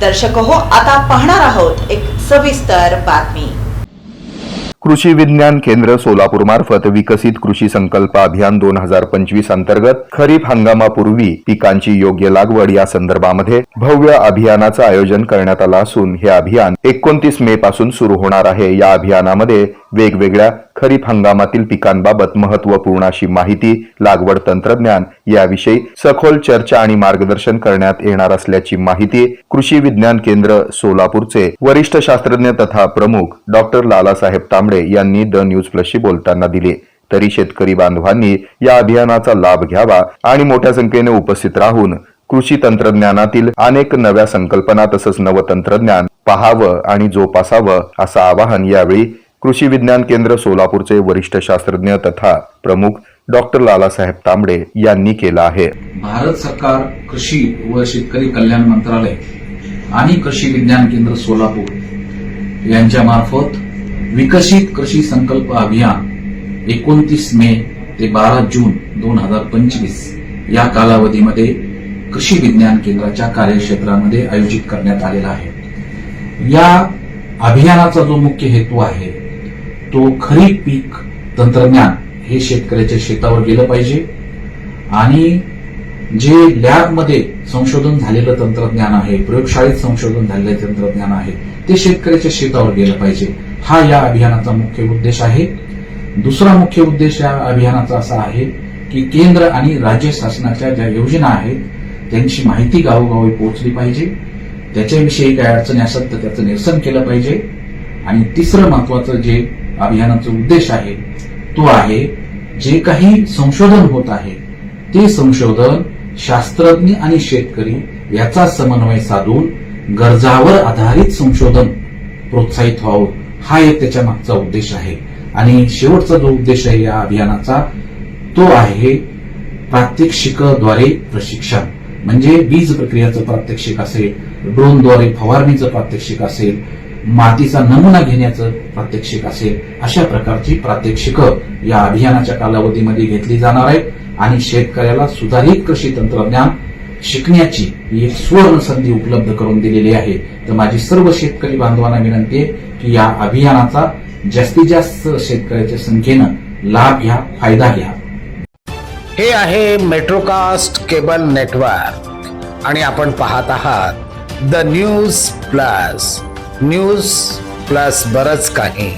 दर्शक हो आता पाहणार आहोत एक सविस्तर बातमी. कृषी विज्ञान केंद्र सोलापूर मार्फत विकसित कृषी संकल्प अभियान दोन हजार पंचवीस अंतर्गत खरीप हंगामापूर्वी पिकांची योग्य लागवड या संदर्भामध्ये भव्य अभियानाचं आयोजन करण्यात आलं असून हे अभियान एकोणतीस मे पासून सुरू होणार आहे. या अभियानामध्ये वेगवेगळ्या खरीप हंगामातील पिकांबाबत महत्त्वपूर्ण अशी माहिती लागवड तंत्रज्ञान याविषयी सखोल चर्चा आणि मार्गदर्शन करण्यात येणार असल्याची माहिती कृषी विज्ञान केंद्र सोलापूरचे वरिष्ठ शास्त्रज्ञ तथा प्रमुख डॉक्टर लालासाहेब तांबडे यांनी द न्यूज प्लसशी बोलताना दिली. तरी शेतकरी बांधवांनी या अभियानाचा लाभ घ्यावा आणि मोठ्या संख्येने उपस्थित राहून कृषी तंत्रज्ञानातील अनेक नव्या संकल्पना तसंच नवतंत्रज्ञान पाहावं आणि जोपासावं असं आवाहन यावेळी कृषी विज्ञान केंद्र सोलापूरचे वरिष्ठ शास्त्रज्ञ तथा प्रमुख डॉक्टर लालासाहेब तांबडे यांनी केलं आहे. भारत सरकार कृषी व शेतकरी कल्याण मंत्रालय आणि कृषी विज्ञान केंद्र सोलापूर यांच्या मार्फत विकसित कृषी संकल्प अभियान एकोणतीस मे ते बारा जून दोन हजार पंचवीस या कालावधीमध्ये कृषी विज्ञान केंद्राच्या कार्यक्षेत्रामध्ये आयोजित करण्यात आलेला आहे. या अभियानाचा जो मुख्य हेतू आहे तो खरीप पीक तंत्रज्ञान हे शेतकऱ्याच्या शेतावर गेलं पाहिजे. आणि जे लॅबमध्ये संशोधन झालेलं तंत्रज्ञान आहे प्रयोगशाळेत संशोधन झालेलं तंत्रज्ञान आहे ते शेतकऱ्याच्या शेतावर गेलं पाहिजे. हा या अभियानाचा मुख्य उद्देश आहे. दुसरा मुख्य उद्देश या अभियानाचा असा आहे की केंद्र आणि राज्य शासनाच्या ज्या योजना आहेत त्यांची माहिती गावोगावी पोहोचली पाहिजे. त्याच्याविषयी काय अडचणी असत तर त्याचं निरसन केलं पाहिजे. आणि तिसरं महत्वाचं जे अभियानाचा उद्देश आहे. तो आहे जे काही संशोधन होत आहे ते संशोधन शास्त्रज्ञ आणि शेतकरी याचा समन्वय साधून गरजावर आधारित संशोधन प्रोत्साहित व्हावं हा एक त्याच्या मागचा उद्देश आहे. आणि शेवटचा जो उद्देश आहे या अभियानाचा तो आहे प्रात्यक्षिकद्वारे प्रशिक्षण. म्हणजे बीज प्रक्रियाचं प्रात्यक्षिक असेल ड्रोनद्वारे फवारणीचं प्रात्यक्षिक असेल मातीचा नमुना घेण्याचं प्रात्यक्षिक असेल अशा प्रकारची प्रात्यक्षिकं या अभियानाच्या कालावधीमध्ये घेतली जाणार आहेत आणि शेतकऱ्याला सुधारित कृषी तंत्रज्ञान शिकण्याची ही एक सुवर्ण संधी उपलब्ध करून दिलेली आहे. तर माझी सर्व शेतकरी बांधवांना विनंती आहे की या अभियानाचा जास्तीत जास्त शेतकऱ्याच्या संख्येनं लाभ घ्या फायदा घ्या. हे आहे मेट्रोकास्ट केबल नेटवर्क आणि आपण पाहत आहात the news plus. News plus बरच काही.